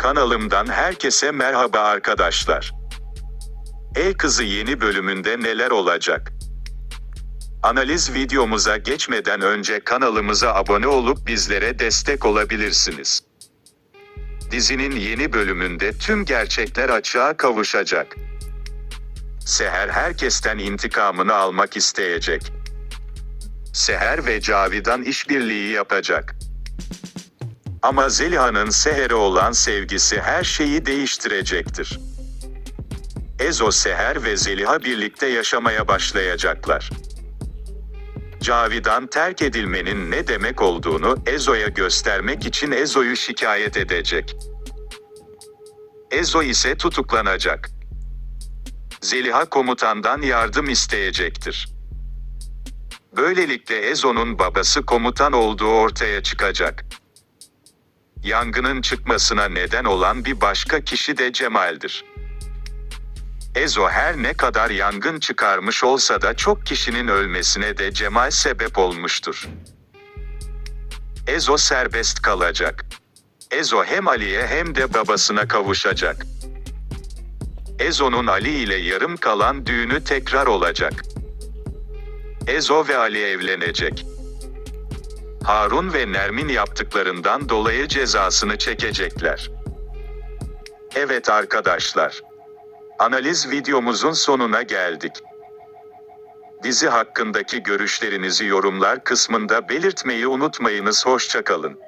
Kanalımdan herkese merhaba arkadaşlar. El Kızı yeni bölümünde neler olacak? Analiz videomuza geçmeden önce kanalımıza abone olup bizlere destek olabilirsiniz. Dizinin yeni bölümünde tüm gerçekler açığa kavuşacak. Seher herkesten intikamını almak isteyecek. Seher ve Cavidan işbirliği yapacak. Ama Zeliha'nın Seher'e olan sevgisi her şeyi değiştirecektir. Ezo Seher ve Zeliha birlikte yaşamaya başlayacaklar. Cavidan terk edilmenin ne demek olduğunu Ezo'ya göstermek için Ezo'yu şikayet edecek. Ezo ise tutuklanacak. Zeliha komutandan yardım isteyecektir. Böylelikle Ezo'nun babası komutan olduğu ortaya çıkacak. Yangının çıkmasına neden olan bir başka kişi de Cemal'dir. Ezo her ne kadar yangın çıkarmış olsa da çok kişinin ölmesine de Cemal sebep olmuştur. Ezo serbest kalacak. Ezo hem Ali'ye hem de babasına kavuşacak. Ezo'nun Ali ile yarım kalan düğünü tekrar olacak. Ezo ve Ali evlenecek. Harun ve Nermin yaptıklarından dolayı cezasını çekecekler. Evet arkadaşlar. Analiz videomuzun sonuna geldik. Dizi hakkındaki görüşlerinizi yorumlar kısmında belirtmeyi unutmayınız. Hoşçakalın.